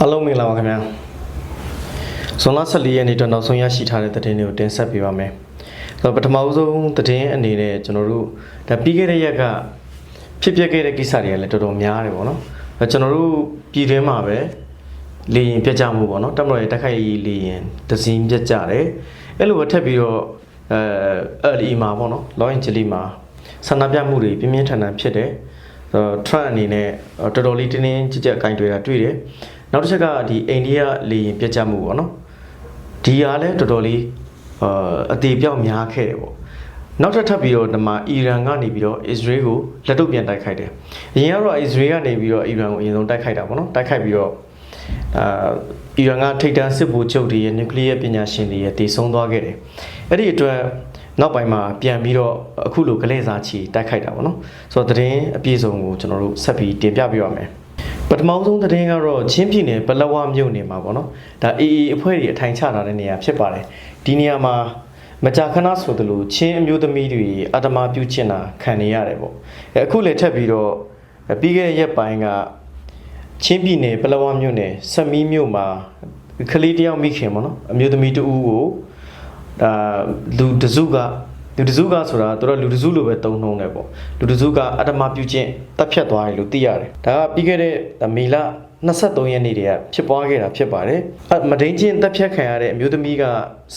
အားလုံးမင်္ဂလာပါခင်ဗျာဇွန်လ14ရက်နေ့တော့နောက်ဆုံးရရှိထားတဲ့သတင်းတွေကိုတင်ဆက်ပေးပါမယ်ဆိုတော့ပထမဆုံးသတင်းအနေနဲ့ကျွန်တော်တို့ဒါပြီးခဲ့တဲ့ရက်ကဖြစ်ပျက်ခဲ့တဲ့ကိစ္စတွေကလည်းတော်တော်များတယ်ပေါ့နော်အဲကျွန်တော်တို့ပြည်တွင်းမှာပဲလေရင်ပြတ်ကြမှုပေါ့နော်တက်မတော်ရဲ့တက်ခိုက်ရေးလေရင်ဒဇင်းပြတ်ကြတယ်အဲ့လိုပဲထပ်ပြီးတော့အဲအဲ့ဒီမှာပေါ့နော်လောရင်ဂျလီမှာဆန္ဒပြမှုတွေပြင်းပြင်းထန်ထန်ဖြစ်တယ်ဆိုတော့ Trump အနေနဲ့တော်တော်လေးတင်းတင်းကြပ်ကြပ်ကင်တွေ့တာတွေ့တယ်။ နောက်တစ်ချက်ကဒီအိန္ဒိယလေရင်ပြတ်ကျမှုပေါ့နော်။ဒီဟာလည်းတော်တော်လေးအာအသေးပြောက်များခဲ့တယ်ပေါ့။နောက်ထပ်ထပ်ပြီးတော့ဒီမှာအီရန်ကနေပြီးတော့အစ္စရေးကိုလက်တော့ပြန်တိုက်ခိုက်တယ်။အရင်ကတော့အစ္စရေးကနေပြီးတော့အီရန်ကိုအရင်ဆုံးတိုက်ခိုက်တာပေါ့နော်။တိုက်ခိုက်ပြီးတော့အာအီရန်ကထိပ်တန်းစစ်ဗိုလ်ချုပ်တွေရဲ့နျူကလ িয়ার ပညာရှင်တွေရဲ့တည်ဆုံသွားခဲ့တယ်။အဲ့ဒီအတွက်နောက်ပိုင်းမှာပြန်ပြီးတော့အခုလိုကလေးစားချီတိုက်ခိုက်တာပေါ့နော်ဆိုတော့သတင်းအပြည့်စုံကိုကျွန်တော်တို့ဆက်ပြီးတင်ပြပေးပါမယ် ပထမဆုံးသတင်းကတော့ချင်းပြည်နယ်ပလက်ဝမြို့နယ်မှာပေါ့နော်ဒါ AA အဖွဲ့တွေအထိုင်ချထားတဲ့နေရာဖြစ်ပါတယ်ဒီနေရာမှာမကြာခဏဆိုသလိုချင်းအမျိုးသမီးတွေအတ္တမပြုတ်ကျင်တာခံနေရတယ်ပေါ့အဲအခုလည်းထပ်ပြီးတော့ပြီးခဲ့တဲ့ရက်ပိုင်းကချင်းပြည်နယ်ပလက်ဝမြို့နယ်စမီးမြို့မှာကလေးတယောက်မိခင်ပေါ့နော်အမျိုးသမီးတဦးကိုဒါလူတစုက လူတစုကဆိုတာသူတို့လူတစုလိုပဲတုံ့နှုံးတယ်ပေါ့လူတစုကအတ္တမပြုချင်းတပ်ဖြတ်သွားတယ်လို့သိရတယ်ဒါကပြီးခဲ့တဲ့မေလ23ရက်နေ့တည်းကဖြစ်ပွားခဲ့တာဖြစ်ပါတယ်အမဒိန်ချင်းတပ်ဖြတ်ခံရတဲ့အမျိုးသမီးက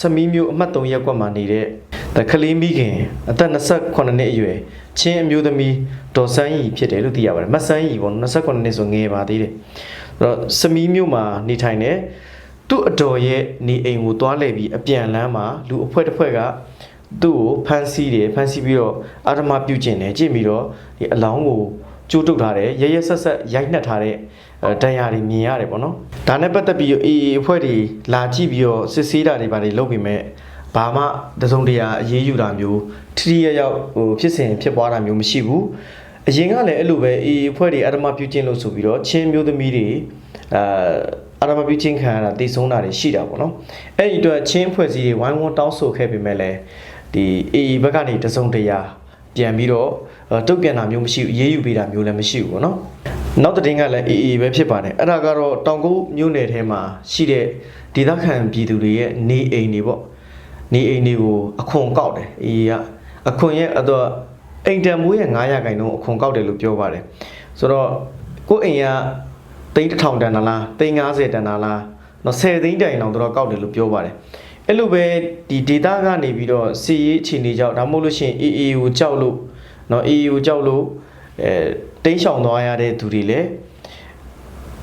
စမီးမြို့အမှတ်3ရပ်ကွက်မှာနေတဲ့တကလေးမိခင်အသက်28နှစ်အရွယ်ချင်းအမျိုးသမီးဒေါ်ဆန်းရီဖြစ်တယ်လို့သိရပါတယ်မဆန်းရီပေါ့နော်28နှစ်ဆိုငယ်ပါသေးတယ်အဲ့တော့စမီးမြို့မှာနေထိုင်တဲ့သူ့အတော်ရဲ့နေအိမ်ကိုတွားလှည့်ပြီးအပြန်လမ်းမှာလူအဖွဲတစ်ဖွဲ့က သူ့ကိုဖမ်းဆီးတယ်ဖမ်းဆီးပြီးတော့အာဓမပြုတ်ကျင်တယ်ကြည့်ပြီးတော့ဒီအလောင်းကိုကျိုးတုတ်ထားတယ်ရရဆက်ဆက်ရိုက်နှက်ထားတဲ့အဲတန်ရာတွေမြင်ရတယ်ပေါ့နော်ဒါနဲ့ပတ်သက်ပြီးတော့အေးအေးအဖွဲ့တွေလာကြည့်ပြီးတော့စစ်ဆေးတာတွေပါတွေလုပ်ပြီးမဲ့ဘာမှတစုံတရာအေးအေးယူတာမျိုးထိထိရရောက်ဟိုဖြစ်စဉ်ဖြစ်ပွားတာမျိုးမရှိဘူးအရင်ကလည်းအဲ့လိုပဲအေးအေးအဖွဲ့တွေအာဓမပြုတ်ကျင်လို့ဆိုပြီးတော့ချင်းမျိုးသမီးတွေအာအာရမပြုချင်းခံရတာတည်ဆုံးတာတွေရှိတာပေါ့နော်အဲ့ဒီအတွက်ချင်းဖွဲ့စည်းတွေဝိုင်းဝန်းတောင်းဆိုခဲ့ပေမဲ့လည်း ဒီအေအီဘက်ကနေတစုံတရာပြန်ပြီးတော့အဲတုတ်ပြန်တာမျိုးမရှိဘူးအေးအေးယူပေးတာမျိုးလည်းမရှိဘူးပေါ့နော်နောက်တစ်တင်းကလည်းအေးအေးပဲဖြစ်ပါတယ်အဲ့ဒါကတော့တောင်ကုန်းမြို့နယ်ထဲမှာရှိတဲ့ဒေသခံပြည်သူတွေရဲ့နေအိမ်တွေပေါ့နေအိမ်တွေကိုအခွန်ကောက်တယ်အေးကအခွန်ရဲ့အတော့အိမ်တန်မိုးရဲ့900ခိုင်နှုန်းအခွန်ကောက်တယ်လို့ပြောပါတယ်ဆိုတော့ကိုယ့်အိမ်ကသိန်းတစ်ထောင်တန်တာလားသိန်း90တန်တာလားနော်10သိန်းတိုင်အောင်တော့ကောက်တယ်လို့ပြောပါတယ် အဲ့လိုပဲဒီ data ကနေပြီးတော့စီရေးအခြေအနေကြောင့်ဒါမှမဟုတ်လို့ရှိရင် AA ကိုကြောက်လို့နော် AA ကိုကြောက်လို့အဲတိန်းရှောင်သွားရတဲ့သူတွေလည်း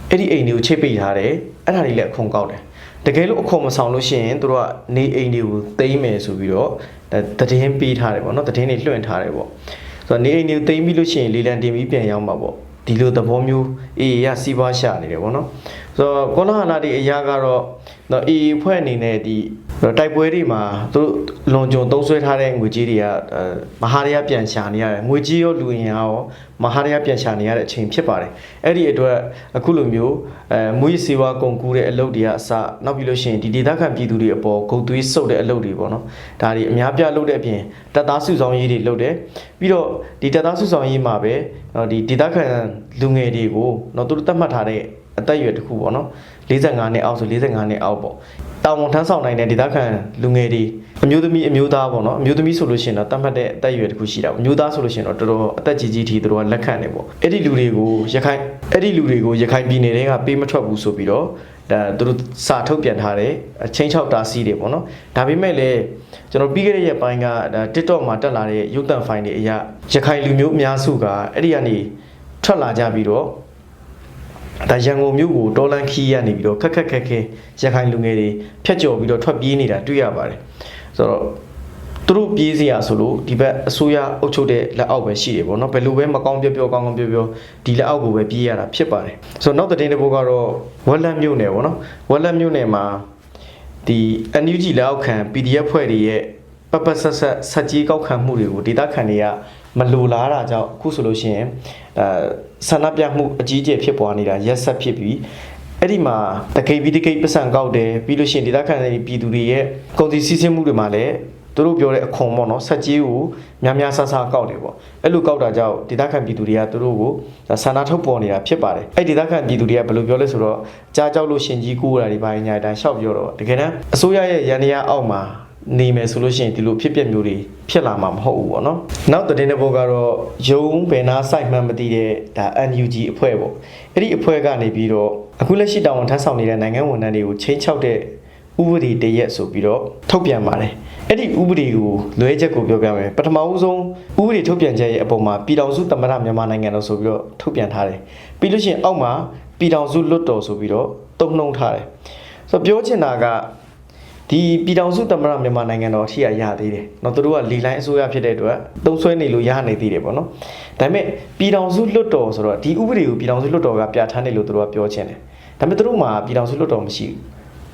အဲ့ဒီအိမ်တွေကိုချိတ်ပိတ်ထားတယ်အဲ့ဒါတွေလည်းအခွန်ကောက်တယ်တကယ်လို့အခွန်မဆောင်လို့ရှိရင်တို့ကနေအိမ်တွေကိုသိမ်းမယ်ဆိုပြီးတော့ဒါသတင်းပေးထားတယ်ပေါ့နော်သတင်းတွေလွှင့်ထားတယ်ပေါ့ဆိုတော့နေအိမ်တွေကိုသိမ်းပြီးလို့ရှိရင်လေလံတင်ပြီးပြန်ရောက်မှာပေါ့ဒီလိုသဘောမျိုးအေးရစီးပွားရှာနေတယ်ဗောနော်ဆိုတော့ကောလာဟလာဒီအရာကတော့တော့အေးဖွဲ့အနေနဲ့ဒီ တိုက်ပွဲတွေမှာသူတို့လွန်ကြုံသုံးဆွဲထားတဲ့ငွေကြီးတွေကမဟာရရပြန်ရှာနေရတယ်ငွေကြီးရောလူရင်ရောမဟာရရပြန်ရှာနေရတဲ့အချိန်ဖြစ်ပါတယ်အဲ့ဒီအတွက်အခုလိုမျိုးအဲမွေးစီဝါကုန်ကူးတဲ့အလုပ်တွေကအစနောက်ပြီးလို့ရှိရင်ဒီဒေသခံပြည်သူတွေအပေါ်ဂုတ်သွေးစုပ်တဲ့အလုပ်တွေပေါ့နော်ဒါတွေအများပြလုပ်တဲ့အပြင်တပ်သားစုဆောင်ရေးတွေလုပ်တယ်ပြီးတော့ဒီတပ်သားစုဆောင်ရေးမှာပဲနော်ဒီဒေသခံလူငယ်တွေကိုနော်သူတို့သတ်မှတ်ထားတဲ့အသက်အရွယ်တစ်ခုပေါ့နော် 45နှစ်အောက်ဆို45နှစ်အောက်ပေါ့တာဝန်ထမ်းဆောင်နိုင်တဲ့ဒေသခံလူငယ်တွေအမျိုးသမီးအမျိုးသားပေါ့နော်အမျိုးသမီးဆိုလို့ရှိရင်တော့သတ်မှတ်တဲ့အသက်အရွယ်တစ်ခုရှိတာပေါ့အမျိုးသားဆိုလို့ရှိရင်တော့တော်တော်အသက်ကြီးကြီးထိသူတို့ကလက်ခံနေပေါ့အဲ့ဒီလူတွေကိုရခိုင်အဲ့ဒီလူတွေကိုရခိုင်ပြည်နယ်တွေကပေးမထွက်ဘူးဆိုပြီးတော့ဒါသူတို့စာထုတ်ပြန်ထားတဲ့အချင်းချောက်တာစီးတွေပေါ့နော်ဒါပေမဲ့လည်းကျွန်တော်ပြီးခဲ့တဲ့ရက်ပိုင်းကဒါ TikTok မှာတက်လာတဲ့ရုပ်သံဖိုင်တွေအရာရခိုင်လူမျိုးအများစုကအဲ့ဒီကနေထွက်လာကြပြီးတော့ ဒါရန်ကုန်မြို့ကိုတော်လန်ခီးရနေပြီးတော့ခက်ခက်ခက်ခဲရခိုင်လူငယ်တွေဖြတ်ကျော်ပြီးတော့ထွက်ပြေးနေတာတွေ့ရပါတယ်ဆိုတော့သူတို့ပြေးစရာဆိုလို့ဒီဘက်အစိုးရအုပ်ချုပ်တဲ့လက်အောက်ပဲရှိတယ်ပေါ့နော်ဘယ်လိုပဲမကောင်းပြောပြောကောင်းကောင်းပြောပြောဒီလက်အောက်ကိုပဲပြေးရတာဖြစ်ပါတယ်ဆိုတော့နောက်တဲ့တစ်ပုဒ်ကတော့ဝက်လက်မြို့နယ်ပေါ့နော်ဝက်လက်မြို့နယ်မှာဒီ NUG လက်အောက်ခံ PDF ဖွဲ့တွေရဲ့ပပဆက်ဆက်ဆက်ကြီးကောက်ခံမှုတွေကိုဒေတာခံတွေက မလိုလားတာကြောင့်အခုဆိုလို့ရှိရင်အဲဆန္ဒပြမှုအကြီးအကျယ်ဖြစ်ပွားနေတာရက်ဆက်ဖြစ်ပြီးအဲ့ဒီမှာတကိတ်ပြီးတကိတ်ပတ်စံကောက်တယ်ပြီးလို့ရှိရင်ဒေတာခံတွေပြည်သူတွေရဲ့ကုန်စည်စည်းစိမ်မှုတွေမှာလည်းသူတို့ပြောတဲ့အခွန်ပေါ့နော်ဆက်ကြီးကိုများများဆဆကောက်တယ်ပေါ့အဲ့လိုကောက်တာကြောင့်ဒေသခံပြည်သူတွေကသူတို့ကိုဒါဆန္ဒထုတ်ပေါ်နေတာဖြစ်ပါတယ်အဲ့ဒေသခံပြည်သူတွေကဘယ်လိုပြောလဲဆိုတော့ကြားကြောက်လို့ရှင်ကြီးကူးတာတွေဘာညာတိုင်းရှောက်ပြောတော့တကယ်တမ်းအစိုးရရဲ့ရန်ရအောက်မှာ နေမယ်ဆိုလို့ရှိရင်ဒီလိုဖြစ်ပျက်မျိုးတွေဖြစ်လာမှာမဟုတ်ဘူးပေါ့နော်နောက်သတင်းတစ်ပုဒ်ကတော့ယုံဘယ်နာစိုက်မှန်းမသိတဲ့ဒါ NUG အဖွဲ့ပေါ့အဲ့ဒီအဖွဲ့ကနေပြီးတော့အခုလက်ရှိတာဝန်ထမ်းဆောင်နေတဲ့နိုင်ငံဝန်ထမ်းတွေကိုချိန်ချောက်တဲ့ဥပဒေတရက်ဆိုပြီးတော့ထုတ်ပြန်ပါတယ်အဲ့ဒီဥပဒေကိုလွဲချက်ကိုပြောပြမယ်ပထမဦးဆုံးဥပဒေထုတ်ပြန်ချက်ရဲ့အပေါ်မှာပြည်ထောင်စုသမ္မတမြန်မာနိုင်ငံတော်ဆိုပြီးတော့ထုတ်ပြန်ထားတယ်ပြီးလို့ရှိရင်အောက်မှာပြည်ထောင်စုလွတ်တော်ဆိုပြီးတော့တုံ့နှုံထားတယ်ဆိုတော့ပြောချင်တာက ဒီပြည်ထောင်စုသမ္မတမြန်မာနိုင်ငံတော်အထိရရသေးတယ်เนาะသူတို့ကလီလိုင်းအစိုးရဖြစ်တဲ့အတွက်တုံးဆွဲနေလို့ရနေသေးတယ်ပေါ့နော်ဒါပေမဲ့ပြည်ထောင်စုလွတ်တော်ဆိုတော့ဒီဥပဒေကိုပြည်ထောင်စုလွတ်တော်ကပြဋ္ဌာန်းတယ်လို့သူတို့ကပြောချင်တယ်ဒါပေမဲ့သူတို့မှာပြည်ထောင်စုလွတ်တော်မရှိဘူး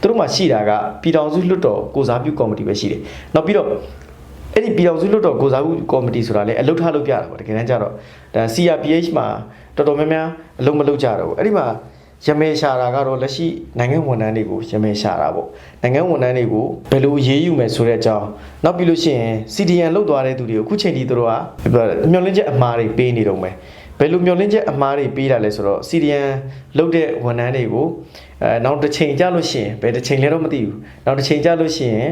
သူတို့မှရှိတာကပြည်တော်စုလွတ်တော်ကိုစားပြုကော်မတီပဲရှိတယ်။နောက်ပြီးတော့အဲ့ဒီပြည်တော်စုလွတ်တော်ကိုစားပြုကော်မတီဆိုတာလေအလုထားလုပ်ပြတာပေါ့တကယ်တမ်းကျတော့ဒါ CRPH မှာတော်တော်များများအလုံးမလုပ်ကြတော့ဘူး။အဲ့ဒီမှာ ရမဲရှာတာကတော့လက်ရှိနိုင်ငံဝန်ထမ်းတွေကိုရမဲရှာတာပေါ့။နိုင်ငံဝန်ထမ်းတွေကိုဘယ်လိုရေးယူမယ်ဆိုတဲ့အကြောင်းနောက်ပြီးလို့ရှိရင် CDN လုတ်သွားတဲ့သူတွေကိုအခုချိန်ထိသူတို့ကမျောလင်းချက်အမှားတွေပေးနေတော့မယ်။ဘယ်လိုမျောလင်းချက်အမှားတွေပေးတာလဲဆိုတော့ CDN လုတ်တဲ့ဝန်ထမ်းတွေကိုအဲနောက်တစ်ချိန်ကြာလို့ရှိရင်ဘယ်တစ်ချိန်လဲတော့မသိဘူးနောက်တစ်ချိန်ကြာလို့ရှိရင်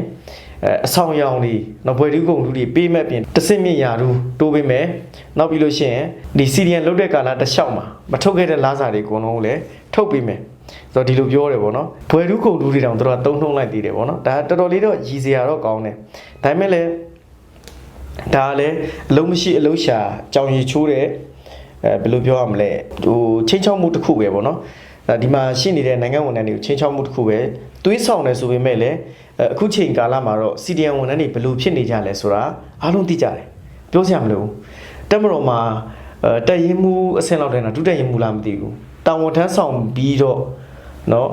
အဲအဆောင်ရောင်တွေနောက်ဘွယ်ဒီကုံလူတွေပေးမဲ့ပြင်တစ်စင့်မြင့်ရာတူတိုးပေးမယ်နောက်ပြီးလို့ရှိရင်ဒီ CDN လုတ်တဲ့ကာလတစ်လျှောက်မှာမထုတ်ခဲ့တဲ့လားစာတွေအကုန်လုံးကိုလည်းထုတ်ပေးမယ်ဆိုတော့ဒီလိုပြောတယ်ပေါ့နော်ဘွယ်ဒူးကုံဒူးတွေတောင်တို့ကတုံးထုံးလိုက်သေးတယ်ပေါ့နော်ဒါတော်တော်လေးတော့ရည်စရာတော့ကောင်းတယ်ဒါပေမဲ့လည်းဒါကလည်းအလုံးမရှိအလုံးရှာကြောင်ရီချိုးတဲ့အဲဘယ်လိုပြောရမလဲဟိုချင်းချောက်မှုတစ်ခုပဲပေါ့နော်အဲဒီမှာရှိနေတဲ့နိုင်ငံဝန်ထမ်းတွေကိုချင်းချောက်မှုတစ်ခုပဲတွေးဆောင်တယ်ဆိုပေမဲ့လည်း အဲအခုချိန်ကာလမှာတော့ CDN ဝန်ထမ်းတွေဘယ်လိုဖြစ်နေကြလဲဆိုတာအားလုံးသိကြတယ်ပြောစရာမလိုဘူးတက်မတော်မှာအဲတက်ရင်မှုအဆင့်လောက်တည်းနော်ဒုတက်ရင်မှုလားမသိဘူးတာဝန်ထမ်းဆောင်ပြီးတော့เนาะ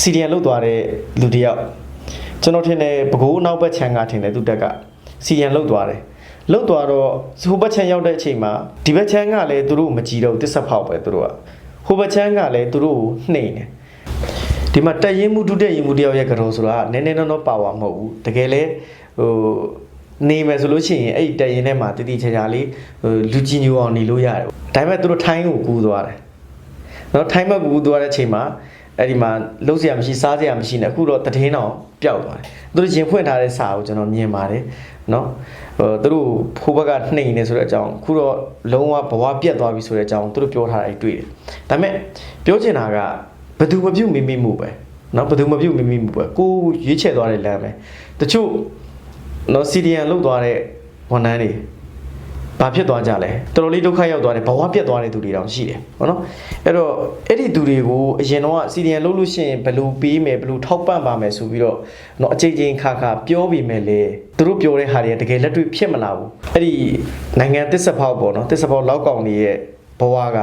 CDN လုတ်သွားတဲ့လူတစ်ယောက်ကျွန်တော်ထင်တယ်ပကိုးနောက်ဘက်ခြမ်းကထင်တယ်သူတက်က CDN လုတ်သွားတယ်လုတ်သွားတော့ဟိုဘက်ခြမ်းရောက်တဲ့အချိန်မှာဒီဘက်ခြမ်းကလည်းသူတို့ကိုမကြည့်တော့ဘူးတစ်ဆက်ဖောက်ပဲသူတို့ကဟိုဘက်ခြမ်းကလည်းသူတို့ကိုနှိမ်တယ် ဒီမှာတက်ရင်မှုဒုတက်ရင်မှုတယောက်ရဲ့ကတော့ဆိုတာကနည်းနည်းတော့တော့ပါဝါမဟုတ်ဘူးတကယ်လဲဟိုနေမယ်ဆိုလို့ရှိရင်အဲ့ဒီတက်ရင်ထဲမှာတတိချာချာလေးဟိုလူကြီးညိုအောင်နေလို့ရတယ်ဒါပေမဲ့သူတို့ထိုင်းကိုကူးသွားတယ်နော်ထိုင်းဘက်ကူသွားတဲ့အချိန်မှာအဲ့ဒီမှာလုံးစရာမရှိစားစရာမရှိနဲ့အခုတော့တည်င်းတော့ပျောက်သွားတယ်သူတို့ရင်ဖွင့်ထားတဲ့စာကိုကျွန်တော်မြင်ပါတယ်နော်ဟိုသူတို့ဖိုးဘက်ကနှိမ်နေဆိုတဲ့အကြောင်းအခုတော့လုံးဝဘဝပြတ်သွားပြီဆိုတဲ့အကြောင်းသူတို့ပြောထားတာတွေ့တယ်ဒါပေမဲ့ပြောချင်တာက ဘသူမပြုတ်မိမိမှုပဲနော်ဘသူမပြုတ်မိမိမှုပဲကိုရွေးချယ်သွားတဲ့လမ်းပဲတချို့နော်စီဒီယန်လုတ်သွားတဲ့ဝန်ထမ်းတွေဘာဖြစ်သွားကြလဲတော်တော်လေးဒုက္ခရောက်သွားတယ်ဘဝပြတ်သွားတဲ့သူတွေတောင်ရှိတယ်ဟုတ်နော်အဲ့တော့အဲ့ဒီသူတွေကိုအရင်တော့စီဒီယန်လုတ်လို့ရှိရင်ဘယ်လိုပေးမယ်ဘယ်လိုထောက်ပံ့ပါမယ်ဆိုပြီးတော့နော်အချိန်ချင်းခါခါပြောပြီးမယ်လေသူတို့ပြောတဲ့ဟာတွေကတကယ်လက်တွေ့ဖြစ်မလာဘူးအဲ့ဒီနိုင်ငံတစ္ဆဖောက်ပေါ့နော်တစ္ဆဖောက်လောက်ကောင်တွေရဲ့ဘဝက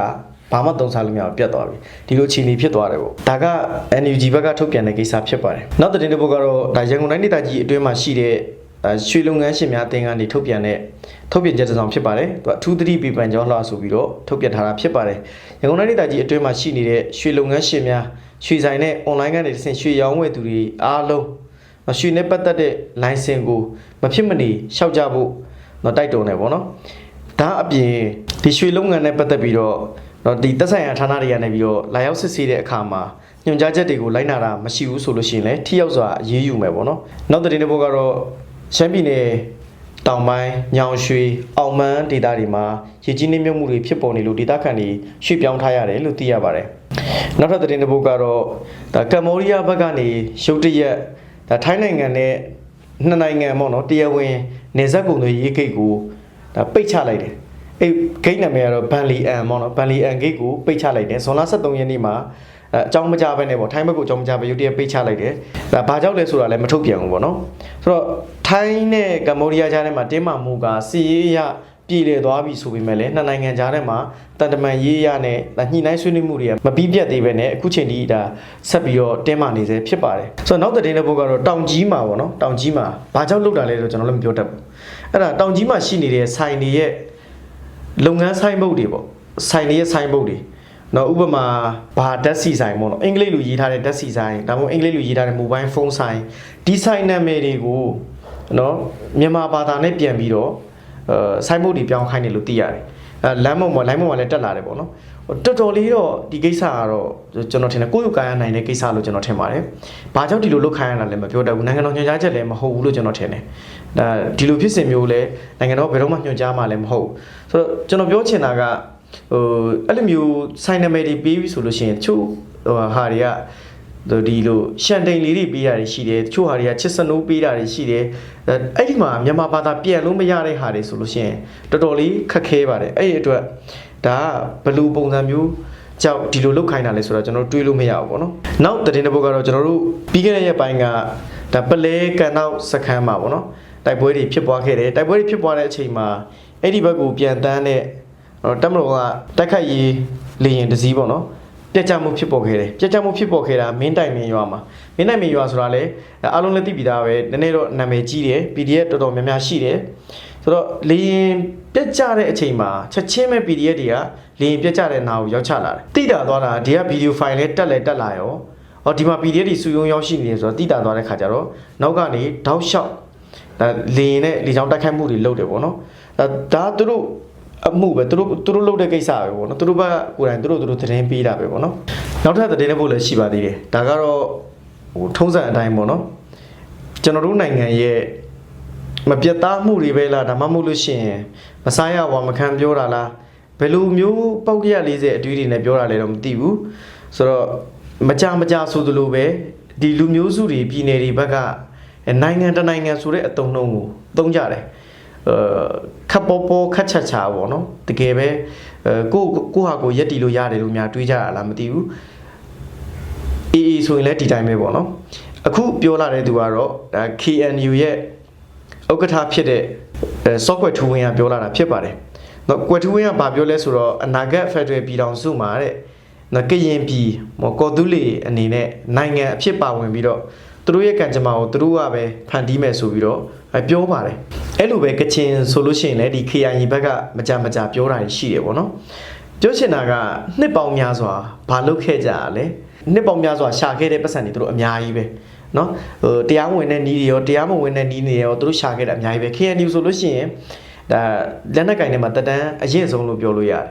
ဘာမှသုံးစားလို့မရဘူးပြတ်သွားပြီဒီလိုအခြေအနေဖြစ်သွားတယ်ပေါ့ဒါက NUG ဘက်ကထုတ်ပြန်တဲ့ကိစ္စဖြစ်ပါတယ်နောက်တဲ့တစ်ပုဒ်ကတော့ဒါရန်ကုန်တိုင်းဒေသကြီးအတွင်းမှာရှိတဲ့အဲရွှေလုပ်ငန်းရှင်များအသင်းကနေထုတ်ပြန်တဲ့ထုတ်ပြန်ချက်တစ်စောင်ဖြစ်ပါတယ်။သူကအထူးသတိပေးပန်ကြောင်းလှဆိုပြီးတော့ထုတ်ပြန်ထားတာဖြစ်ပါတယ်။ရန်ကုန်တိုင်းဒေသကြီးအတွင်းမှာရှိနေတဲ့ရွှေလုပ်ငန်းရှင်များရွှေဆိုင်နဲ့ online ကနေတစ်ဆင့်ရွှေရောင်းဝယ်သူတွေအားလုံးရွှေနဲ့ပတ်သက်တဲ့ license ကိုမဖြစ်မနေရှောက်ကြဖို့တော့တိုက်တွန်းတယ်ပေါ့နော်။ဒါအပြင်ဒီရွှေလုပ်ငန်းနဲ့ပတ်သက်ပြီးတော့ တော့ဒီသက်ဆိုင်ရာဌာနတွေကနေပြီးတော့လာရောက်စစ်ဆေးတဲ့အခါမှာညွှန်ကြားချက်တွေကိုလိုက်နာတာမရှိဘူးဆိုလို့ရှိရင်လည်းထိရောက်စွာအရေးယူမယ်ပေါ့နော်။နောက်တဲ့တစ်ပုဒ်ကတော့ရှမ်းပြည်နယ်တောင်ပိုင်းညောင်ရွှေအောင်မန်းဒေသတွေမှာရေကြီးနှိမ့်မြုပ်မှုတွေဖြစ်ပေါ်နေလို့ဒေသခံတွေရွှေ့ပြောင်းထားရတယ်လို့သိရပါတယ်။နောက်ထပ်သတင်းတစ်ပုဒ်ကတော့ဒါကမ္ဘောဒီးယားဘက်ကနေရုတ်တရက်ဒါထိုင်းနိုင်ငံနဲ့နှစ်နိုင်ငံပေါ့နော်တရားဝင်နေဆက်ကုန်တွေရေးဂိတ်ကိုဒါပိတ်ချလိုက်တယ်။ အဲ့ဂိတ်နာမည်ကတော့ဘန်လီအန်ပေါ့နော်ဘန်လီအန်ဂိတ်ကိုပိတ်ချလိုက်တယ်။ဇွန်လ23ရက်နေ့မှာအဲအကြောင်းမကြဘဲနဲ့ပေါ့ထိုင်းဘက်ကိုအကြောင်းမကြဘဲရုတ်တရက်ပိတ်ချလိုက်တယ်။ဒါဘာကြောင့်လဲဆိုတာလည်းမထုတ်ပြန်ဘူးပေါ့နော်။ဆိုတော့ထိုင်းနဲ့ကမ္ဘောဒီးယားကြားထဲမှာတင်းမာမှုကစီရေးရပြည်လေသွားပြီဆိုပေမဲ့လည်းနှစ်နိုင်ငံကြားထဲမှာတန်တမန်ရေးရနဲ့ဒါညှိနှိုင်းဆွေးနွေးမှုတွေကမပြီးပြတ်သေးပဲနဲ့အခုချိန်ထိဒါဆက်ပြီးတော့တင်းမာနေစေဖြစ်ပါတယ်။ဆိုတော့နောက်တဲ့တင်းတဲ့ဘုတ်ကတော့တောင်ကြီးမှာပေါ့နော်တောင်ကြီးမှာဘာကြောင့်လောက်တာလဲတော့ကျွန်တော်လည်းမပြောတတ်ဘူး။အဲ့ဒါတောင်ကြီးမှာရှိနေတဲ့ဆိုင်တွေရဲ့ လုပ်ငန်းဆိုင်ဘုတ်တွေပေါ့ဆိုင်တွေရဲ့ဆိုင်ဘုတ်တွေနော်ဥပမာဘာဓာတ်စီဆိုင်ပေါ့နော်အင်္ဂလိပ်လိုရေးထားတဲ့ဓာတ်စီဆိုင်ဒါမှမဟုတ်အင်္ဂလိပ်လိုရေးထားတဲ့ mobile phone ဆိုင်ဒီဆိုင်နာမည်တွေကိုနော်မြန်မာဘာသာနဲ့ပြန်ပြီးတော့အဲဆိုင်းဘုတ်တွေပြောင်းခိုင်းတယ်လို့သိရတယ်အဲလမ်းမပေါ်လိုင်းမပေါ်လည်းတက်လာတယ်ပေါ့နော် တော်တော်လေးတော့ဒီကိစ္စကတော့ကျွန်တော်ထင်တယ်ကိုယ့်ရုပ်ကာယနိုင်တဲ့ကိစ္စလို့ကျွန်တော်ထင်ပါတယ်။ဘာကြောင့်ဒီလိုလုပ်ခိုင်းရတာလဲမပြောတတ်ဘူး။နိုင်ငံတော်ညွှန်ကြားချက်လည်းမဟုတ်ဘူးလို့ကျွန်တော်ထင်တယ်။ဒါဒီလိုဖြစ်စဉ်မျိုးလဲနိုင်ငံတော်ဘယ်တော့မှညွှန်ကြားမှာလည်းမဟုတ်ဘူး။ဆိုတော့ကျွန်တော်ပြောချင်တာကဟိုအဲ့လိုမျိုးဆိုင်နာမည်တွေပေးပြီးဆိုလို့ရှိရင်တချို့ဟိုဟာတွေကဒီလိုရှန်တိန်လေးတွေပေးတာတွေရှိတယ်တချို့ဟာတွေကချစ်စနိုးပေးတာတွေရှိတယ်အဲ့ဒီမှာမြန်မာဘာသာပြန်လို့မရတဲ့ဟာတွေဆိုလို့ရှိရင်တော်တော်လေးခက်ခဲပါတယ်အဲ့ဒီအတွက် ဒါကဘယ်လိုပုံစံမျိုးကြောက်ဒီလိုလုတ်ခိုင်းတာလဲဆိုတော့ကျွန်တော်တွေးလို့မရဘူးပေါ့နော်နောက်သတင်းတစ်ပုဒ်ကတော့ကျွန်တော်တို့ပြီးခဲ့တဲ့ရက်ပိုင်းကဒါပလဲကန်နောက်စခန်းမှာပေါ့နော်တိုက်ပွဲတွေဖြစ်ပွားခဲ့တယ်တိုက်ပွဲတွေဖြစ်ပွားတဲ့အချိန်မှာအဲ့ဒီဘက်ကိုပြန်တန်းတဲ့တက်မတော်ကတိုက်ခတ်ရေးလေရင်တစည်းပေါ့နော်ပြက်ကြမှုဖြစ်ပေါ်ခဲ့တယ်ပြက်ကြမှုဖြစ်ပေါ်ခဲ့တာမင်းတိုင်မင်းရွာမှာမင်းတိုင်မင်းရွာဆိုတာလေအားလုံးလည်းသိပြီးသားပဲနည်းနည်းတော့နာမည်ကြီးတယ် PDF တော်တော်များများရှိတယ် ဆိုတော့လေရင်ပြက်ကြတဲ့အချိန်မှာချက်ချင်းပဲ PDF တွေကလေရင်ပြက်ကြတဲ့နာကိုရောက်ချလာတယ်တိတာသွားတာဒီကဗီဒီယိုဖိုင်လေးတက်လဲတက်လာရောဟောဒီမှာ PDF တွေစုယုံရောက်ရှိနေတယ်ဆိုတော့တိတာသွားတဲ့ခါကျတော့နောက်ကနေတောက်လျှောက်ဒါလေရင်နဲ့လေချောင်းတက်ခိုက်မှုတွေလုပ်တယ်ပေါ့နော်ဒါဒါသူတို့အမှုပဲသူတို့သူတို့လုပ်တဲ့ကိစ္စပဲပေါ့နော်သူတို့ဘက်ကကိုယ်တိုင်သူတို့သူတို့သတင်းပေးတာပဲပေါ့နော်နောက်ထပ်သတင်းတွေပို့လည်းရှိပါသေးတယ်ဒါကတော့ဟိုထုံးစံအတိုင်းပေါ့နော်ကျွန်တော်တို့နိုင်ငံရဲ့ မပြတ်သားမှုတွေပဲလားဒါမှမဟုတ်လို့ရှိရင်မစားရဝါမခံပြောတာလားဘယ်လိုမျိုးပောက်140အတွေ့အကြုံနဲ့ပြောတာလဲတော့မသိဘူးဆိုတော့မကြမကြဆိုသလိုပဲဒီလူမျိုးစုတွေပြည်နယ်တွေဘက်ကနိုင်ငံတနိုင်ငံဆိုတဲ့အတုံးနှုံးကိုသုံးကြတယ်အဲခပ်ပေါ်ပေါ်ခတ်ချက်ချာပေါ့နော်တကယ်ပဲအဲကိုကိုဟာကိုရက်တီလို့ရတယ်လို့များတွေးကြရလားမသိဘူးအေးအေးဆိုရင်လည်းဒီတိုင်းပဲပေါ့နော်အခုပြောလာတဲ့သူကတော့ဒါ KNU ရဲ့ ဥက္ကဋ္ဌဖြစ်တဲ့အဲ software ထူဝင်ကပြောလာတာဖြစ်ပါတယ်နော်ကွယ်ထူဝင်ကဘာပြောလဲဆိုတော့အနာဂတ် Federal ပြည်ထောင်စုမှာတဲ့နော်ကရင်ပြည်ဟောကော်တူးလီအနေနဲ့နိုင်ငံအဖြစ်ပါဝင်ပြီးတော့သူတို့ရဲ့ကံကြမ္မာကိုသူတို့ကပဲဖန်တီးမယ်ဆိုပြီးတော့အဲပြောပါတယ်အဲ့လိုပဲကချင်ဆိုလို့ရှိရင်လည်းဒီ KIA ဘက်ကမကြမကြပြောတာရှိတယ်ပေါ့နော်ပြောချင်တာကနှစ်ပေါင်းများစွာဘာလုပ်ခဲ့ကြရလဲနှစ်ပေါင်းများစွာရှာခဲ့တဲ့ပတ်စံတွေသူတို့အများကြီးပဲ နော်ဟိုတရားမဝင်တဲ့နီးတွေရောတရားမဝင်တဲ့နီးတွေရောသူတို့ရှာခဲ့တာအများကြီးပဲ KNU ဆိုလို့ရှိရင်ဒါလက်နက်ကင်ထဲမှာတက်တန်းအရင်ဆုံးလို့ပြောလို့ရတယ်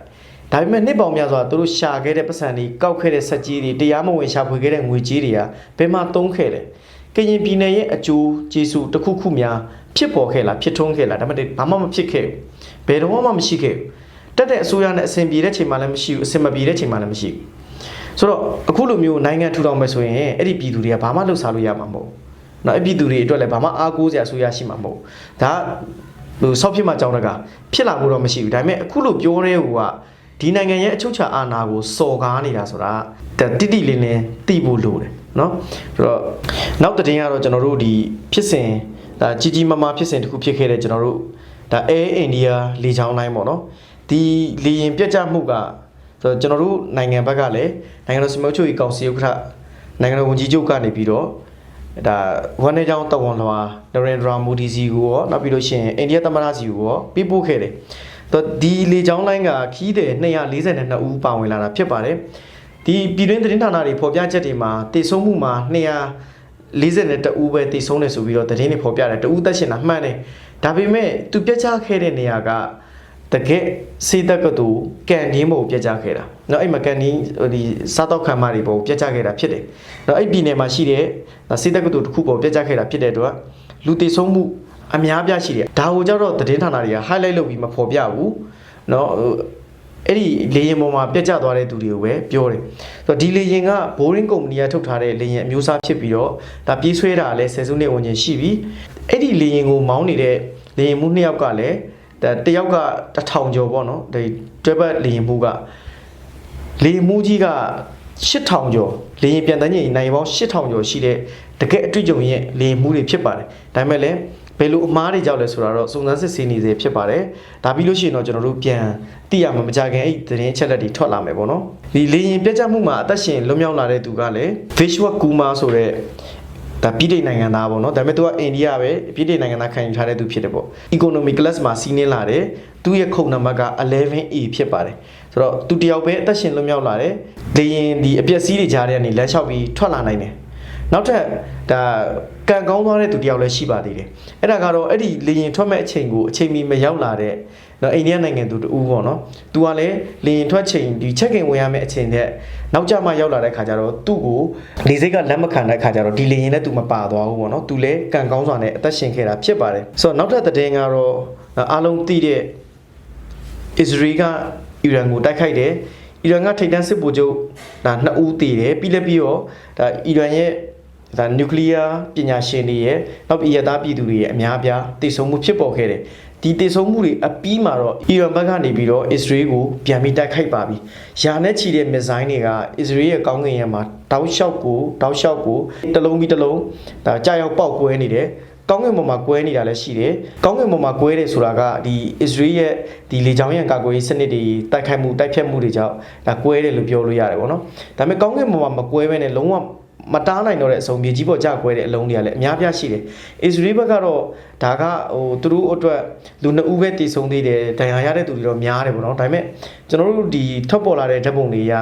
ဒါပေမဲ့နှစ်ပေါင်းများစွာသူတို့ရှာခဲ့တဲ့ပတ်စံတွေကောက်ခဲ့တဲ့ဆက်ကြီးတွေတရားမဝင်ရှာဖွေခဲ့တဲ့ငွေကြီးတွေကဘယ်မှာသုံးခဲ့လဲကရင်ပြည်နယ်ရဲ့အကျိုးကျေးဇူးတစ်ခုခုများဖြစ်ပေါ်ခဲ့လားဖြစ်ထွန်းခဲ့လားဒါမှမဟုတ်ဘာမှမဖြစ်ခဲ့ဘူးဘယ်တော့မှမရှိခဲ့ဘူးတက်တဲ့အစိုးရနဲ့အဆင်ပြေတဲ့ချိန်မှလည်းမရှိဘူးအဆင်မပြေတဲ့ချိန်မှလည်းမရှိဘူး ဆိုတော့အခုလိုမျိုးနိုင်ငံထူထောင်မယ်ဆိုရင်အဲ့ဒီပြည်သူတွေကဘာမှလှုပ်ရှားလို့ရမှာမဟုတ်ဘူးเนาะအဲ့ပြည်သူတွေအတွက်လည်းဘာမှအားကိုးစရာအစိုးရရှိမှာမဟုတ်ဘူးဒါဟိုဆောက်ဖြစ်မှကြောင်းတကဖြစ်လာဖို့တော့မရှိဘူးဒါပေမဲ့အခုလိုပြောတဲ့ဟိုကဒီနိုင်ငံရဲ့အချုပ်ချာအာဏာကိုစော်ကားနေတာဆိုတာဒါတိတိလင်းလင်းသိဖို့လိုတယ်เนาะဆိုတော့နောက်တစ်တင်းကတော့ကျွန်တော်တို့ဒီဖြစ်စဉ်ဒါကြီးကြီးမားမားဖြစ်စဉ်တစ်ခုဖြစ်ခဲ့တဲ့ကျွန်တော်တို့ဒါ Air India လေချောင်းလိုင်းပေါ့နော်ဒီလေရင်ပြတ်ကျမှုက ဆိုတော့ကျွန်တော်တို့နိုင်ငံဘက်ကလည်းနိုင်ငံတော်စီမံချုပ်ရေးကောင်စီဥက္ကဋ္ဌနိုင်ငံတော်ဝန်ကြီးချုပ်ကနေပြီးတော့ဒါဝန်နေကြောင်းတဝန်လွာနရင်ဒရာမူဒီစီကိုရောနောက်ပြီးလို့ရှိရင်အိန္ဒိယသမ္မတစီကိုရောပြပို့ခဲ့တယ်တော့ဒီလေချောင်းလိုင်းကခီးတယ်242ဦးပါဝင်လာတာဖြစ်ပါတယ်ဒီပြည်တွင်းသတင်းဌာနတွေဖော်ပြချက်တွေမှာတည်ဆုံမှုမှာ242ဦးပဲတည်ဆုံတယ်ဆိုပြီးတော့သတင်းတွေဖော်ပြတယ်တဦးသက်ရှင်တာမှန်တယ်ဒါပေမဲ့သူပြတ်ချခဲ့တဲ့နေရာက တကယ်စေတက်ကတူကန်တင်းမို့ပြတ်ချခဲ့တာเนาะအဲ့မှာကန်တင်းဟိုဒီစားတော့ခံမတွေပေါ့ပြတ်ချခဲ့တာဖြစ်တယ်เนาะအဲ့ပြည်နယ်မှာရှိတဲ့စေတက်ကတူတစ်ခုပေါ့ပြတ်ချခဲ့တာဖြစ်တဲ့အတွက်လူတည်ဆုံမှုအများပြားရှိတယ်ဒါကိုကြတော့သတင်းဌာနတွေက highlight လုပ်ပြီးမဖော်ပြဘူးเนาะဟိုအဲ့ဒီလေရင်ပေါ်မှာပြတ်ကျသွားတဲ့သူတွေကိုပဲပြောတယ်ဆိုတော့ဒီလေရင်က boring company ကထုတ်ထားတဲ့လေရင်အမျိုးအစားဖြစ်ပြီးတော့ဒါပြေးဆွဲတာလည်းဆယ်စုနှစ်ဝင်ချင်းရှိပြီအဲ့ဒီလေရင်ကိုမောင်းနေတဲ့လေရင်မှုနှစ်ယောက်ကလည်းဒါ တယောက်ကတစ်ထောင်ကျော်ပေါ့နော်ဒီတွဲဘက်လေရင်မှုကလေရင်မှုကြီးက8000ကျော်လေရင်ပြန်တန်းကြီးနိုင်ပေါင်း8000ကျော်ရှိတဲ့တကယ်အတွေ့အကြုံရဲ့လေရင်မှုတွေဖြစ်ပါတယ်ဒါပေမဲ့လည်းဘယ်လိုအမားတွေကြောက်လဲဆိုတာတော့စုံစမ်းစစ်ဆေးနေစေဖြစ်ပါတယ်ဒါပြီးလို့ရှိရင်တော့ကျွန်တော်တို့ပြန်သိရမှာမကြခင်အဲ့ဒီသတင်းချက်လက်တွေထွက်လာမယ်ပေါ့နော်ဒီလေရင်ပြတ်ကျမှုမှာအသက်ရှင်လွတ်မြောက်လာတဲ့သူကလည်း Vishwa Kumar ဆိုတဲ့ ဒါပြည်ထိုင်နိုင်ငံသားပေါ့နော်ဒါပေမဲ့သူကအိန္ဒိယပဲပြည်ထိုင်နိုင်ငံသားခံယူထားတဲ့သူဖြစ်တယ်ပေါ့ economy class မှာစီးနင်းလာတယ်သူရဲ့ခုံနံပါတ်က 11A ဖြစ်ပါတယ်ဆိုတော့သူတယောက်ပဲအသက်ရှင်လွတ်မြောက်လာတယ်လေရင်ဒီအပျက်စီးတွေကြားထဲကနေလမ်းလျှောက်ပြီးထွက်လာနိုင်တယ်နောက်ထပ်ဒါကံကောင်းသွားတဲ့သူတယောက်လည်းရှိပါသေးတယ်အဲ့ဒါကတော့အဲ့ဒီလေရင်ထွက်မဲ့အချိန်ကိုအချိန်မီမရောက်လာတဲ့ နော်အိန္ဒိယနိုင်ငံသူတူပေါ့နော်သူကလည်းလေရင်ထွက်ချိန်ဒီချက်ကင်ဝင်ရမယ့်အချိန်တဲ့နောက်ကျမှရောက်လာတဲ့ခါကျတော့သူ့ကိုလေစိတ်ကလက်မခံတဲ့ခါကျတော့ဒီလေရင်နဲ့သူမပါသွားဘူးပေါ့နော်သူလည်းကံကောင်းစွာနဲ့အသက်ရှင်ခဲ့တာဖြစ်ပါတယ်ဆိုတော့နောက်ထပ်သတင်းကတော့အားလုံးသိတဲ့အစ္စရေးကအီရန်ကိုတိုက်ခိုက်တယ်အီရန်ကထိပ်တန်းစစ်ဗိုလ်ချုပ်ဒါနှစ်ဦးတည်တယ်ပြီးလည်းပြီးတော့ဒါအီရန်ရဲ့ဒါနျူကလ িয়ার ပညာရှင်တွေရဲ့နောက်ပြီးရသားပြည်သူတွေရဲ့အများအပြားတည်ဆုံမှုဖြစ်ပေါ်ခဲ့တယ် ဒီတည်ဆုံမှုတွေအပြီးမှာတော့အီရန်ဘက်ကနေပြီးတော့အစ္စရေးကိုပြန်ပြီးတိုက်ခိုက်ပါပြီ။ယာနဲ့ချီတဲ့မစ်ဇိုင်းတွေကအစ္စရေးရဲ့ကောင်းကင်ရဲ့မှာတောက်လျှောက်ကိုတောက်လျှောက်ကိုတစ်လုံးပြီးတစ်လုံးဒါကြာရောက်ပေါက်ကွဲနေတယ်။ကောင်းကင်ဘုံမှာကွဲနေတာလည်းရှိတယ်။ကောင်းကင်ဘုံမှာကွဲတယ်ဆိုတာကဒီအစ္စရေးရဲ့ဒီလေကြောင်းရန်ကာကွယ်ရေးစနစ်တွေတိုက်ခိုက်မှုတိုက်ဖြတ်မှုတွေကြောင့်ဒါကွဲတယ်လို့ပြောလို့ရတယ်ပေါ့နော်။ဒါပေမဲ့ကောင်းကင်ဘုံမှာမကွဲဘဲနဲ့လုံးဝ မတားနိုင်တော့တဲ့အဆုံးမြေကြီးပေါ်ကြကွဲတဲ့အလုံးတွေကလည်းအများပြားရှိတယ်။အစ္စရေးဘက်ကတော့ဒါကဟိုသူတို့အတွက်လူနှစ်ဦးပဲတည်ဆုံသေးတယ်ဒဏ်ရာရတဲ့သူတွေတော့များတယ်ပေါ့နော်။ဒါပေမဲ့ကျွန်တော်တို့ဒီထွက်ပေါ်လာတဲ့ဓာတ်ပုံတွေက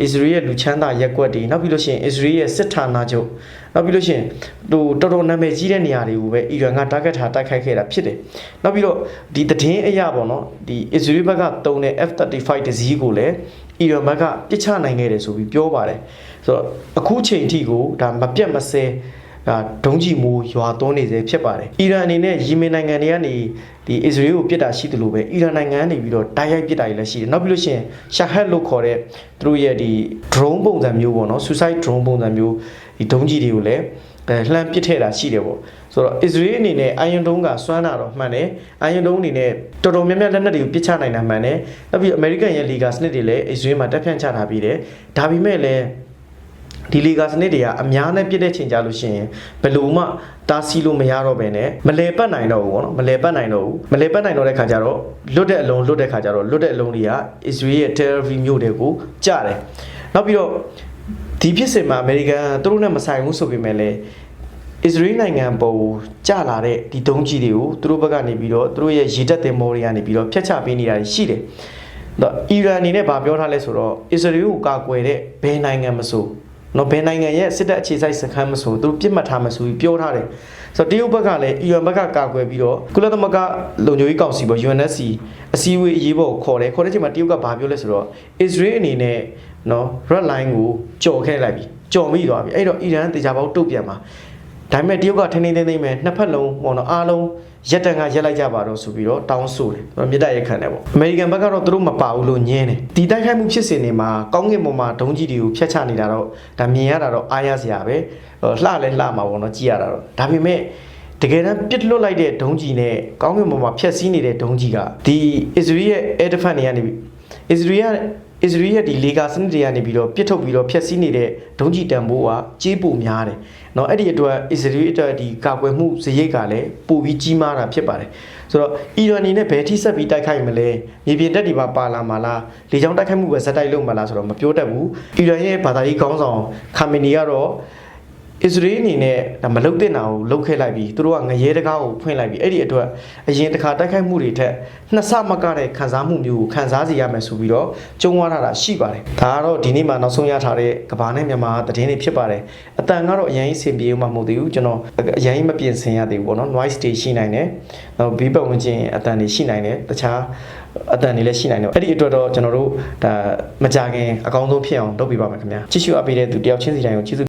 အစ္စရေးရဲ့လူချမ်းသာရက်ကွက်တွေနောက်ပြီးလို့ရှိရင်အစ္စရေးရဲ့စစ်ဌာနချုပ်နောက်ပြီးလို့ရှိရင်ဟိုတော်တော်နာမည်ကြီးတဲ့နေရာတွေကိုပဲအီရန်က target ထားတိုက်ခိုက်ခဲ့တာဖြစ်တယ်။နောက်ပြီးတော့ဒီသတင်းအရာပေါ့နော်ဒီအစ္စရေးဘက်ကတုံးတဲ့ F35 တစည်းကိုလည်းအီရန်ဘက်ကပြစ်ချနိုင်ခဲ့တယ်ဆိုပြီးပြောပါတယ်။ ဆိုတော့အခုချိန်ထိကိုဒါမပြတ်မစဲဒါဒုံးကြီးမူရွာသွန်းနေစေဖြစ်ပါတယ်။အီရန်အနေနဲ့ယီမင်နိုင်ငံတွေကနေဒီအစ္စရေးကိုပြစ်တာရှိသလိုပဲအီရန်နိုင်ငံကနေပြီးတော့တိုက်ရိုက်ပြစ်တာတွေလည်းရှိတယ်။နောက်ပြီးလို့ရှိရင်ရှာဟက်လို့ခေါ်တဲ့သူတို့ရဲ့ဒီ drone ပုံစံမျိုးပေါ့နော် suicide drone ပုံစံမျိုးဒီဒုံးကြီးတွေကိုလည်းအဲလှမ်းပစ်ထည့်တာရှိတယ်ပေါ့ဆိုတော့ Israel အနေနဲ့ Iron Dome ကစွမ်းတာတော့မှန်တယ် Iron Dome အနေနဲ့တော်တော်များများလက်နက်တွေကိုပစ်ချနိုင်တာမှန်တယ်နောက်ပြီး American ရဲ့ Liga စနစ်တွေလည်း Israel မှာတက်ဖြန့်ချထားပြီးတယ်ဒါပေမဲ့လည်း ဒီလီဂါစနစ်တွေကအများနဲ့ပြည့်တဲ့ချိန်ကြလို့ရှိရင်ဘယ်လို့မှတားဆီးလို့မရတော့ဘဲနဲ့မလဲပတ်နိုင်တော့ဘူးပေါ့နော်မလဲပတ်နိုင်တော့ဘူးမလဲပတ်နိုင်တော့တဲ့ခါကျတော့လွတ်တဲ့အလုံးလွတ်တဲ့ခါကျတော့လွတ်တဲ့အလုံးတွေက Israel ရဲ့ Tel Aviv မြို့တွေကိုကျတယ်နောက်ပြီးတော့ဒီဖြစ်စဉ်မှာအမေရိကန်သူတို့နဲ့မဆိုင်ဘူးဆိုပေမဲ့လည်းအစ္စရေးနိုင်ငံပေါ်ကျလာတဲ့ဒီဒုံးကြီးတွေကိုသူတို့ဘက်ကနေပြီးတော့သူတို့ရဲ့ရေတပ်တင်မောတွေကနေပြီးတော့ဖျက်ချပေးနေတာရှိတယ်။တော့အီရန်အနေနဲ့ဗာပြောထားလဲဆိုတော့အစ္စရေးကိုကာကွယ်တဲ့ဘယ်နိုင်ငံမဆို နော်ဘယ်နိုင်ငံရဲ့စစ်တပ်အခြေစိုက်စခန်းမဆိုသူတို့ပြစ်မှတ်ထားမဆိုပြီးပြောထားတယ်ဆိုတော့တရုတ်ဘက်ကလည်းအီရန်ဘက်ကကာကွယ်ပြီးတော့ကုလသမဂ္ဂလုံခြုံရေးကောင်စီပေါ် UNSC အစည်းအဝေးအရေးပေါ်ခေါ်တယ်ခေါ်တဲ့ချိန်မှာတရုတ်ကဘာပြောလဲဆိုတော့ Israel အနေနဲ့နော် red line ကိုကြော်ခဲ့လိုက်ပြီကြော်မိသွားပြီအဲ့တော့အီရန်တေချာပေါက်တုတ်ပြန်မှာဒါပေမဲ့တရုတ်ကထင်းထင်းသိမ့်သိမ့်ပဲနှစ်ဖက်လုံးဟောနော်အားလုံး ရက်တန်ကရက်လိုက်ကြပါတော့ဆိုပြီးတော့တောင်းဆိုတယ်။မြေတရက်ခံတယ်ပေါ့။အမေရိကန်ဘက်ကတော့သူတို့မပါဘူးလို့ညင်းတယ်။ဒီတိုက်ခိုက်မှုဖြစ်စဉ်တွေမှာကောင်းကင်ပေါ်မှာဒုံးကြီးတွေကိုဖျက်ချနေတာတော့ဒါမြင်ရတာတော့အားရစရာပဲ။ဟိုလှလဲလှမှာပေါ့နော်ကြည့်ရတာတော့။ဒါပေမဲ့တကယ်တမ်းပြစ်လွတ်လိုက်တဲ့ဒုံးကြီးနဲ့ကောင်းကင်ပေါ်မှာဖျက်ဆီးနေတဲ့ဒုံးကြီးကဒီအစ္စရေးရဲ့ air defense တွေကနေပြီးအစ္စရေးက အစ္စရေးရဲ့ဒီလေကာစနစ်တွေကနေပြီးတော့ပြစ်ထုတ်ပြီးတော့ဖျက်ဆီးနေတဲ့ဒုံးကြီးတန်ဖိုးကကြေးပိုများတယ်။နော်အဲ့ဒီအတွက်အစ္စရေးအတွက်ဒီကာကွယ်မှုစရိတ်ကလည်းပိုပြီးကြီးမားတာဖြစ်ပါတယ်။ဆိုတော့အီရန်အနေနဲ့ဘယ်ထိဆက်ပြီးတိုက်ခိုက်မလဲ။မြေပြင်တပ်တွေပါပါလာမှာလား။လေကြောင်းတိုက်ခိုက်မှုပဲဇက်တိုက်လုပ်မှာလားဆိုတော့မပြောတတ်ဘူး။အီရန်ရဲ့ဘာသာရေးခေါင်းဆောင်ခါမီနီကတော့ အစ္စရေးအနေနဲ့ဒါမလုတ်တင်တာကိုလုတ်ခဲ့လိုက်ပြီးသူတို့ကငရဲတကားကိုဖွင့်လိုက်ပြီးအဲ့ဒီအတွက်အရင်တစ်ခါတိုက်ခိုက်မှုတွေထက်နှစ်ဆမကတဲ့ခံစားမှုမျိုးကိုခံစားစီရမယ်ဆိုပြီးတော့ကြုံရတာရှိပါတယ်ဒါကတော့ဒီနေ့မှနောက်ဆုံးရထားတဲ့ကဘာနဲ့မြန်မာသတင်းတွေဖြစ်ပါတယ်အတန်ကတော့အရင်အဆင်ပြေမှမဟုတ်သေးဘူးကျွန်တော်အရင်မပြင်ဆင်ရသေးဘူးပေါ့နော် noise တွေရှိနိုင်တယ်နောက်ဘေးပတ်ဝန်းကျင်အတန်တွေရှိနိုင်တယ်တခြားအတန်တွေလည်းရှိနိုင်တယ်အဲ့ဒီအတွက်တော့ကျွန်တော်တို့ဒါမကြခင်အကောင်းဆုံးဖြစ်အောင်လုပ်ပြပါမယ်ခင်ဗျာကြည့်ရှုအပ်ပေးတဲ့သူတယောက်ချင်းစီတိုင်းကိုကျေးဇူး